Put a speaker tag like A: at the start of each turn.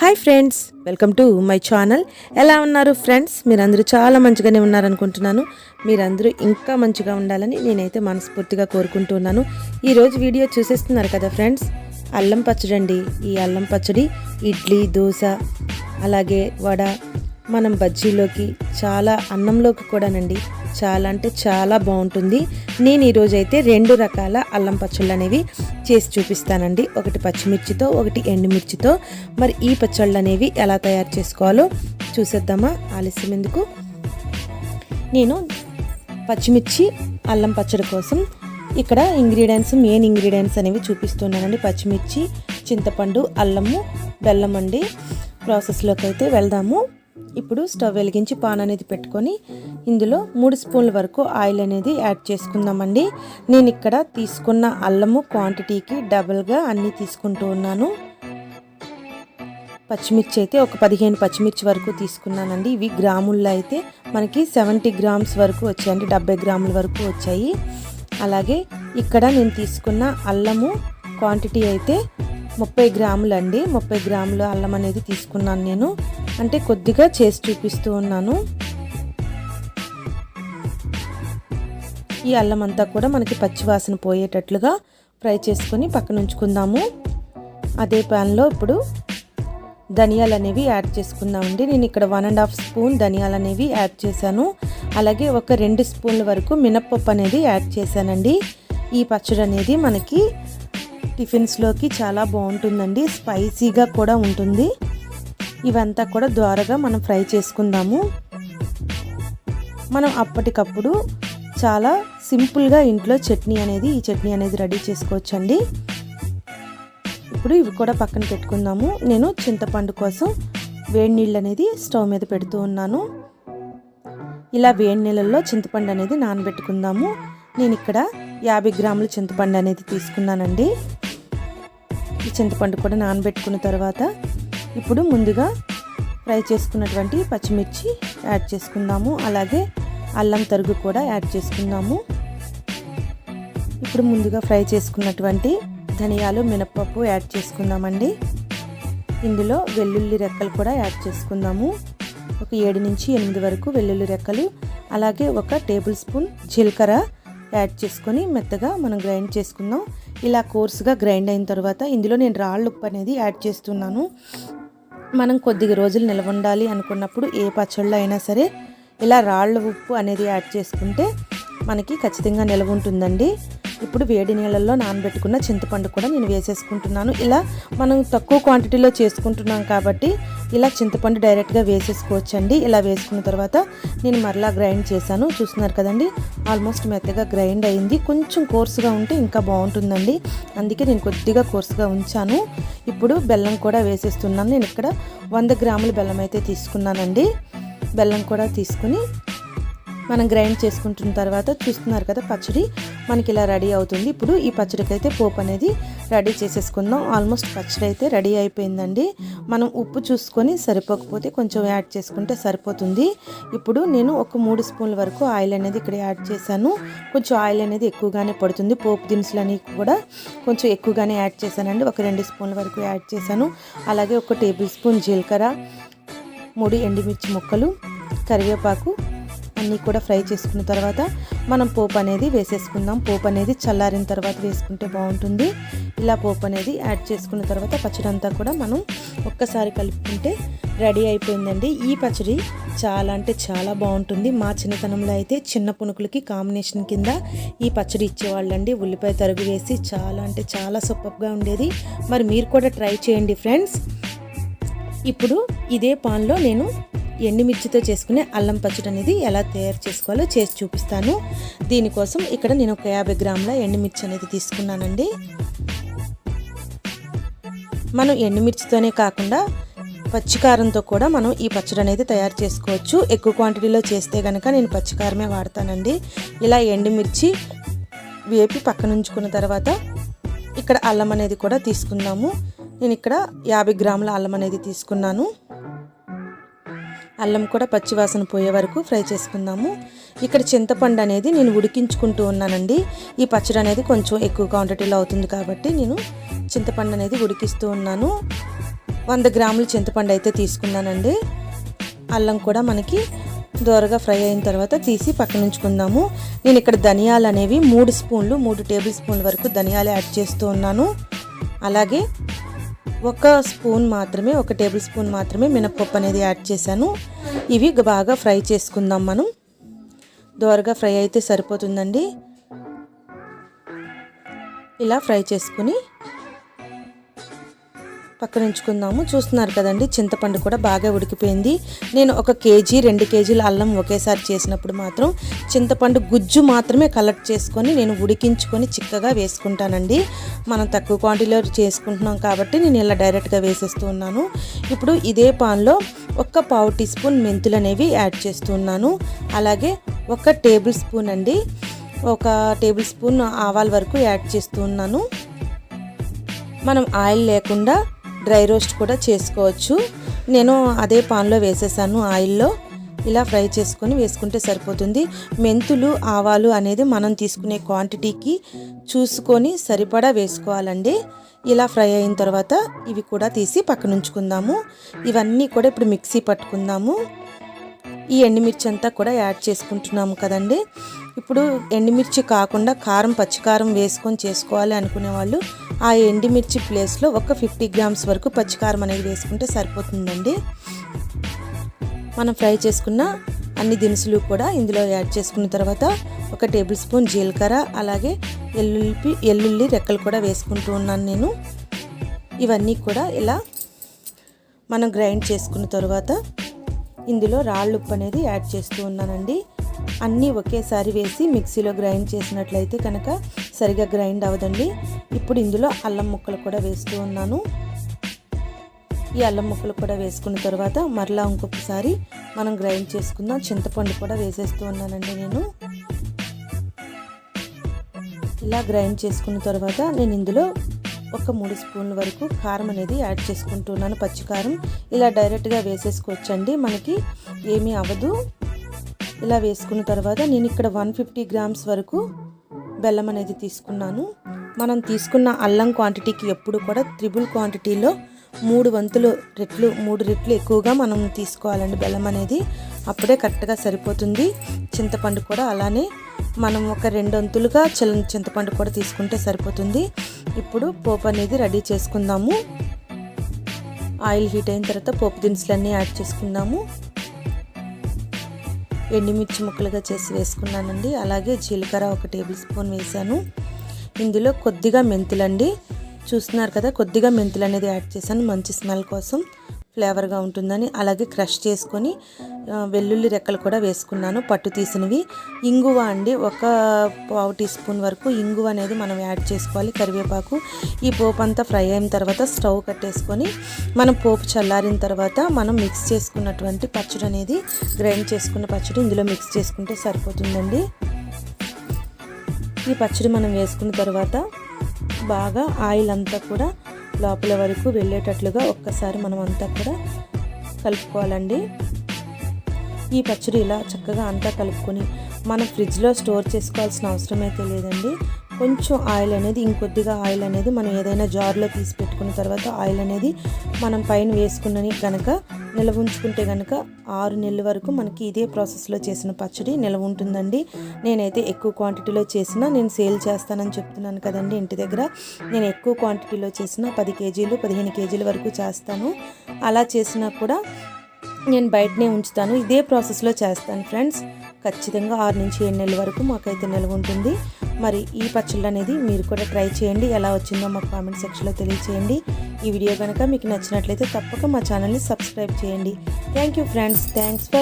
A: Hi friends welcome to my channel. ఎలా ఉన్నారు friends? మీరందరూ చాలా మంచిగానే ఉన్నారనుకుంటున్నాను. మీరందరూ ఇంకా మంచిగా ఉండాలని నేనైతే మనస్ఫూర్తిగా కోరుకుంటున్నాను ఈరోజు వీడియో చూసేస్తున్నారు కదా ఫ్రెండ్స్? అల్లం పచ్చడి అండి ఈ అల్లం పచ్చడి ఇడ్లీ దోశ అలాగే వడ మనం బజ్జీలోకి చాలా అన్నంలోకి కూడానండి. చాలా అంటే చాలా బాగుంటుంది. నేను ఈరోజైతే రెండు రకాల అల్లం పచ్చళ్ళు అనేవి చేసి చూపిస్తానండి. ఒకటి పచ్చిమిర్చితో ఒకటి ఎండుమిర్చితో. మరి ఈ పచ్చళ్ళు అనేవి ఎలా తయారు చేసుకోవాలో చూసేద్దామా? ఆలస్యం ఎందుకు? నేను పచ్చిమిర్చి అల్లం పచ్చడి కోసం ఇక్కడ ఇంగ్రీడియంట్స్ మెయిన్ ఇంగ్రీడియంట్స్ అనేవి చూపిస్తున్నానండి. పచ్చిమిర్చి చింతపండు అల్లము బెల్లం అండి ప్రాసెస్లోకి అయితే వెళ్దాము. ఇప్పుడు స్టవ్ వెలిగించి పాన్ అనేది పెట్టుకొని ఇందులో మూడు స్పూన్ల వరకు ఆయిల్ అనేది యాడ్ చేసుకుందామండి. నేను ఇక్కడ తీసుకున్న అల్లము క్వాంటిటీకి డబుల్గా అన్నీ తీసుకుంటూ ఉన్నాను. పచ్చిమిర్చి అయితే ఒక పదిహేను పచ్చిమిర్చి వరకు తీసుకున్నానండి. ఇవి గ్రాముల్లో అయితే మనకి సెవెంటీ గ్రామ్స్ వరకు వచ్చాయండి డెబ్బై గ్రాముల వరకు వచ్చాయి. అలాగే ఇక్కడ నేను తీసుకున్న అల్లము క్వాంటిటీ అయితే ముప్పై గ్రాములు అండి ముప్పై గ్రాములు అల్లం అనేది తీసుకున్నాను నేను. అంటే కొద్దిగా చేసి చూపిస్తూ ఉన్నాను. ఈ అల్లం అంతా కూడా మనకి పచ్చివాసన పోయేటట్లుగా ఫ్రై చేసుకొని పక్కన ఉంచుకుందాము. అదే ప్యాన్లో ఇప్పుడు ధనియాలు అనేవి యాడ్ చేసుకుందామండి. నేను ఇక్కడ వన్ అండ్ హాఫ్ స్పూన్ ధనియాలు అనేవి యాడ్ చేశాను. అలాగే ఒక రెండు స్పూన్ల వరకు మినప్పప్పు అనేది యాడ్ చేశానండి. ఈ పచ్చడి అనేది మనకి టిఫిన్స్లోకి చాలా బాగుంటుందండి స్పైసీగా కూడా ఉంటుంది. ఇవంతా కూడా ద్వారగా మనం ఫ్రై చేసుకుందాము. మనం అప్పటికప్పుడు చాలా సింపుల్గా ఇంట్లో చట్నీ అనేది ఈ చట్నీ అనేది రెడీ చేసుకోవచ్చండి. ఇప్పుడు ఇవి కూడా పక్కన పెట్టుకుందాము. నేను చింతపండు కోసం వేడి నీళ్ళు అనేది స్టవ్ మీద పెడుతూ ఉన్నాను. ఇలా వేడి నీళ్ళల్లో చింతపండు అనేది నానబెట్టుకుందాము. నేను ఇక్కడ యాభై గ్రాముల చింతపండు అనేది తీసుకున్నానండి. చింతపండు కూడా నానబెట్టుకున్న తర్వాత ఇప్పుడు ముందుగా ఫ్రై చేసుకున్నటువంటి పచ్చిమిర్చి యాడ్ చేసుకుందాము. అలాగే అల్లం తరుగు కూడా యాడ్ చేసుకుందాము. ఇప్పుడు ముందుగా ఫ్రై చేసుకున్నటువంటి ధనియాలు మినపప్పు యాడ్ చేసుకుందామండి. ఇందులో వెల్లుల్లి రెక్కలు కూడా యాడ్ చేసుకుందాము. ఒక ఏడు నుంచి ఎనిమిది వరకు వెల్లుల్లి రెక్కలు అలాగే ఒక టేబుల్ స్పూన్ జీలకర్ర యాడ్ చేసుకొని మెత్తగా మనం గ్రైండ్ చేసుకుందాం. ఇలా కోర్సుగా గ్రైండ్ అయిన తర్వాత ఇందులో నేను రాళ్ళు ఉప్పు అనేది యాడ్ చేస్తున్నాను. మనం కొద్దిగా రోజులు నిల్వ ఉండాలి అనుకున్నప్పుడు ఏ పచ్చళ్ళు అయినా సరే ఇలా రాళ్ళ ఉప్పు అనేది యాడ్ చేసుకుంటే మనకి ఖచ్చితంగా నిల్వ ఉంటుందండి. ఇప్పుడు వేడి నీళ్ళల్లో నానబెట్టుకున్న చింతపండు కూడా నేను వేసేసుకుంటున్నాను. ఇలా మనం తక్కువ క్వాంటిటీలో చేసుకుంటున్నాం కాబట్టి ఇలా చింతపండు డైరెక్ట్గా వేసేసుకోవచ్చండి. ఇలా వేసుకున్న తర్వాత నేను మరలా గ్రైండ్ చేశాను. చూస్తున్నారు కదండి ఆల్మోస్ట్ మెత్తగా గ్రైండ్ అయింది. కొంచెం కోర్సుగా ఉంటే ఇంకా బాగుంటుందండి. అందుకే నేను కొద్దిగా కోర్సుగా ఉంచాను. ఇప్పుడు బెల్లం కూడా వేసేస్తున్నాను. నేను ఇక్కడ వంద గ్రాముల బెల్లం అయితే తీసుకున్నానండి. బెల్లం కూడా తీసుకుని మనం గ్రైండ్ చేసుకుంటున్న తర్వాత చూస్తున్నారు కదా పచ్చడి. మనకి ఇలా రెడీ అవుతుంది. ఇప్పుడు ఈ పచ్చడికి అయితే పోపు అనేది రెడీ చేసేసుకుందాం. ఆల్మోస్ట్ పచ్చడి అయితే రెడీ అయిపోయిందండి. మనం ఉప్పు చూసుకొని సరిపోకపోతే కొంచెం యాడ్ చేసుకుంటే సరిపోతుంది. ఇప్పుడు నేను ఒక మూడు స్పూన్ల వరకు ఆయిల్ అనేది ఇక్కడ యాడ్ చేశాను. కొంచెం ఆయిల్ అనేది ఎక్కువగానే పడుతుంది. పోపు దినుసులని కూడా కొంచెం ఎక్కువగానే యాడ్ చేశానండి. ఒక రెండు స్పూన్ల వరకు యాడ్ చేశాను. అలాగే ఒక టేబుల్ స్పూన్ జీలకర్ర మూడు ఎండుమిర్చి ముక్కలు కరివేపాకు అన్నీ కూడా ఫ్రై చేసుకున్న తర్వాత మనం పోపు అనేది వేసేసుకుందాం. పోపు అనేది చల్లారిన తర్వాత వేసుకుంటే బాగుంటుంది. ఇలా పోపు అనేది యాడ్ చేసుకున్న తర్వాత పచ్చడి అంతా కూడా మనం ఒక్కసారి కలుపుకుంటే రెడీ అయిపోయిందండి. ఈ పచ్చడి చాలా అంటే చాలా బాగుంటుంది. మా చిన్నతనంలో అయితే చిన్న పునుకులకి కాంబినేషన్ కింద ఈ పచ్చడి ఇచ్చేవాళ్ళండి. ఉల్లిపాయ తరుగు వేసి చాలా అంటే చాలా సూపర్గా ఉండేది. మరి మీరు కూడా ట్రై చేయండి ఫ్రెండ్స్. ఇప్పుడు ఇదే పాన్లో నేను ఎండుమిర్చితో చేసుకునే అల్లం పచ్చడి అనేది ఎలా తయారు చేసుకోవాలో చేసి చూపిస్తాను. దీనికోసం ఇక్కడ నేను ఒక యాభై గ్రాముల ఎండుమిర్చి అనేది తీసుకున్నానండి. మనం ఎండుమిర్చితోనే కాకుండా పచ్చికారంతో కూడా మనం ఈ పచ్చడి అనేది తయారు చేసుకోవచ్చు. ఎక్కువ క్వాంటిటీలో చేస్తే కనుక నేను పచ్చికారమే వాడతానండి. ఇలా ఎండుమిర్చి వేపి పక్కన ఉంచుకున్న తర్వాత ఇక్కడ అల్లం అనేది కూడా తీసుకుందాము. నేను ఇక్కడ యాభై గ్రాముల అల్లం అనేది తీసుకున్నాను. అల్లం కూడా పచ్చివాసన పోయే వరకు ఫ్రై చేసుకుందాము. ఇక్కడ చింతపండు అనేది నేను ఉడికించుకుంటూ ఉన్నానండి. ఈ పచ్చడి అనేది కొంచెం ఎక్కువ క్వాంటిటీలో అవుతుంది కాబట్టి నేను చింతపండు అనేది ఉడికిస్తూ ఉన్నాను. వంద గ్రాములు చింతపండు అయితే తీసుకున్నానండి. అల్లం కూడా మనకి దోరగా ఫ్రై అయిన తర్వాత తీసి పక్కన ఉంచుకుందాము. నేను ఇక్కడ ధనియాలు అనేవి మూడు స్పూన్లు మూడు టేబుల్ స్పూన్ల వరకు ధనియాలు యాడ్ చేస్తూ ఉన్నాను. అలాగే ఒక స్పూన్ మాత్రమే ఒక టేబుల్ స్పూన్ మాత్రమే మినప్పప్పు అనేది యాడ్ చేశాను. ఇవి బాగా ఫ్రై చేసుకుందాం మనం. దోరగా ఫ్రై అయితే సరిపోతుందండి. ఇలా ఫ్రై చేసుకుని పక్కన ఉంచుకుందాము చూస్తున్నారు కదండి చింతపండు కూడా బాగా ఉడికిపోయింది. నేను ఒక కేజీ రెండు కేజీల అల్లం ఒకేసారి చేసినప్పుడు మాత్రం చింతపండు గుజ్జు మాత్రమే కలెక్ట్ చేసుకొని నేను ఉడికించుకొని చిక్కగా వేసుకుంటానండి. మనం తక్కువ క్వాంటిటీలో చేసుకుంటున్నాం కాబట్టి నేను ఇలా డైరెక్ట్గా వేసేస్తూ ఉన్నాను. ఇప్పుడు ఇదే పాన్లో ఒక పావు టీ స్పూన్ మెంతులు అనేవి యాడ్ చేస్తున్నాను అలాగే ఒక టేబుల్ స్పూన్ అండి ఒక టేబుల్ స్పూన్ ఆవాల వరకు యాడ్ చేస్తూ ఉన్నాను. మనం ఆయిల్ లేకుండా డ్రై రోస్ట్ కూడా చేసుకోవచ్చు. నేను అదే పాన్లో వేసేసాను ఆయిల్లో. ఇలా ఫ్రై చేసుకొని వేసుకుంటే సరిపోతుంది. మెంతులు ఆవాలు అనేది మనం తీసుకునే క్వాంటిటీకి చూసుకొని సరిపడా వేసుకోవాలండి. ఇలా ఫ్రై అయిన తర్వాత ఇవి కూడా తీసి పక్కన ఉంచుకుందాము ఇవన్నీ కూడా ఇప్పుడు మిక్సీ పట్టుకుందాము. ఈ ఎండుమిర్చి అంతా కూడా యాడ్ చేసుకుంటున్నాము కదండి. ఇప్పుడు ఎండుమిర్చి కాకుండా కారం పచ్చికారం వేసుకొని చేసుకోవాలి అనుకునే వాళ్ళు ఆ ఎండుమిర్చి ప్లేస్లో ఒక ఫిఫ్టీ గ్రామ్స్ వరకు పచ్చికారం అనేది వేసుకుంటే సరిపోతుందండి. మనం ఫ్రై చేసుకున్న అన్ని దినుసులు కూడా ఇందులో యాడ్ చేసుకున్న తర్వాత ఒక టేబుల్ స్పూన్ జీలకర్ర అలాగే ఎల్లుల్లి ఎల్లుల్లి రెక్కలు కూడా వేసుకుంటూ ఉన్నాను నేను. ఇవన్నీ కూడా ఇలా మనం గ్రైండ్ చేసుకున్న తర్వాత ఇందులో రాళ్ళు ఉప్పు అనేది యాడ్ చేస్తూ ఉన్నానండి. అన్నీ ఒకేసారి వేసి మిక్సీలో గ్రైండ్ చేసినట్లయితే కనుక సరిగా గ్రైండ్ అవ్వదండి. ఇప్పుడు ఇందులో అల్లం ముక్కలు కూడా వేస్తూ ఉన్నాను. ఈ అల్లం ముక్కలు కూడా వేసుకున్న తర్వాత మరలా ఇంకొకసారి మనం గ్రైండ్ చేసుకుందాం చింతపండు కూడా వేసేస్తూ ఉన్నానండి నేను. ఇలా గ్రైండ్ చేసుకున్న తర్వాత నేను ఇందులో ఒక మూడు స్పూన్ల వరకు కారం అనేది యాడ్ చేసుకుంటున్నాను పచ్చికారం. ఇలా డైరెక్ట్గా వేసేసుకోవచ్చండి. మనకి ఏమీ అవ్వదు. ఇలా వేసుకున్న తర్వాత నేను ఇక్కడ వన్ ఫిఫ్టీ గ్రామ్స్ వరకు బెల్లం అనేది తీసుకున్నాను. మనం తీసుకున్న అల్లం క్వాంటిటీకి ఎప్పుడు కూడా త్రిబుల్ క్వాంటిటీలో మూడు వంతులు రెట్లు మూడు రెట్లు ఎక్కువగా మనం తీసుకోవాలండి బెల్లం అనేది. అప్పుడే కరెక్ట్గా సరిపోతుంది. చింతపండు కూడా అలానే మనం ఒక రెండు వంతులుగా చిల్ల చింతపండు కూడా తీసుకుంటే సరిపోతుంది. ఇప్పుడు పోపు అనేది రెడీ చేసుకుందాము. ఆయిల్ హీట్ అయిన తర్వాత పోపు దినుసులన్నీ యాడ్ చేసుకుందాము. ఎండుమిర్చి ముక్కలుగా చేసి వేసుకున్నానండి. అలాగే జీలకర్ర ఒక టేబుల్ స్పూన్ వేసాను ఇందులో కొద్దిగా మెంతులండి. చూస్తున్నారు కదా కొద్దిగా మెంతులు అనేది యాడ్ చేశాను మంచి స్మెల్ కోసం. ఫ్లేవర్గా ఉంటుందని అలాగే క్రష్ చేసుకొని వెల్లుల్లి రెక్కలు కూడా వేసుకున్నాను పట్టు తీసినవి. ఇంగువ అండి ఒక పావు టీ స్పూన్ వరకు ఇంగువ అనేది మనం యాడ్ చేసుకోవాలి కరివేపాకు. ఈ పోపు అంతా ఫ్రై అయిన తర్వాత స్టవ్ కట్టేసుకొని మనం పోపు చల్లారిన తర్వాత మనం మిక్స్ చేసుకున్నటువంటి పచ్చడి అనేది గ్రైండ్ చేసుకున్న పచ్చడి ఇందులో మిక్స్ చేసుకుంటే సరిపోతుందండి. ఈ పచ్చడి మనం వేసుకున్న తర్వాత బాగా ఆయిల్ అంతా కూడా లోపల వరకు వెళ్ళేటట్లుగా ఒక్కసారి మనం అంతా కూడా కలుపుకోవాలండి. ఈ పచ్చడి ఇలా చక్కగా అంతా కలుపుకొని మనం ఫ్రిడ్జ్లో స్టోర్ చేసుకోవాల్సిన అవసరం అయితే లేదండి. కొంచెం ఆయిల్ అనేది ఇంకొద్దిగా ఆయిల్ అనేది మనం ఏదైనా జార్లో తీసి పెట్టుకున్న తర్వాత ఆయిల్ అనేది మనం పైన వేసుకున్నని కనుక నిల్వ ఉంచుకుంటే కనుక ఆరు నెలల వరకు మనకి ఇదే ప్రాసెస్లో చేసిన పచ్చడి నిల్వ ఉంటుందండి. నేనైతే ఎక్కువ క్వాంటిటీలో చేసిన నేను సేల్ చేస్తానని చెప్తున్నాను కదండి ఇంటి దగ్గర. నేను ఎక్కువ క్వాంటిటీలో చేసిన పది కేజీలు పదిహేను కేజీల వరకు చేస్తాను. అలా చేసినా కూడా నేను బయటనే ఉంచుతాను. ఇదే ప్రాసెస్లో చేస్తాను ఫ్రెండ్స్. ఖచ్చితంగా ఆరు నుంచి ఏడు నెలల వరకు మాకైతే నిల్వ ఉంటుంది. మరి ఈ పచ్చళ్ళు అనేది మీరు కూడా ట్రై చేయండి. ఎలా వచ్చిందో మా కామెంట్ సెక్షన్లో తెలియచేయండి. ఈ వీడియో కనుక మీకు నచ్చినట్లయితే తప్పక మా ఛానల్ని సబ్స్క్రైబ్ చేయండి. Thank you friends thanks for